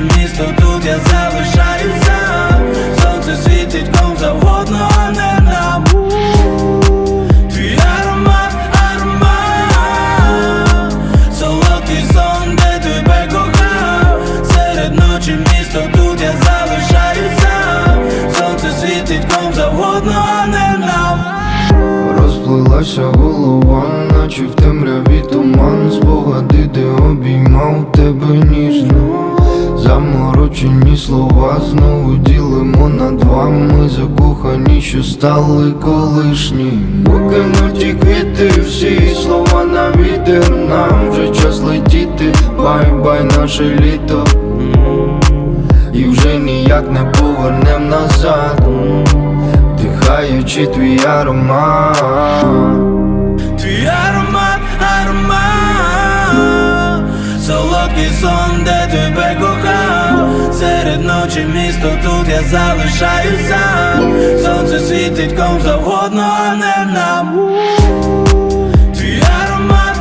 Місто тут я залишаюся Сонце світить ком завгодно, а не нам. Твій аромат, аромат. Солодкий сон, де тебе кохав. Серед ночі місто тут я залишаюся Сонце світить ком завгодно, а не нам. Розплилася голова, наче в темряві туман. Спогади, де обіймав тебе ніжно Заморочені слова знову ділимо на два. Ми закохані, що стали колишні. Покинуті квіти, всі слова на вітер Нам. Вже час летіти, бай-бай, наше літо. І вже ніяк не повернем назад Вдихаючи твій аромат сон, де тебе кохав. Серед ночі місто тут я залишаюся Сонце світить ком завгодно, а не нам. Твій аромат,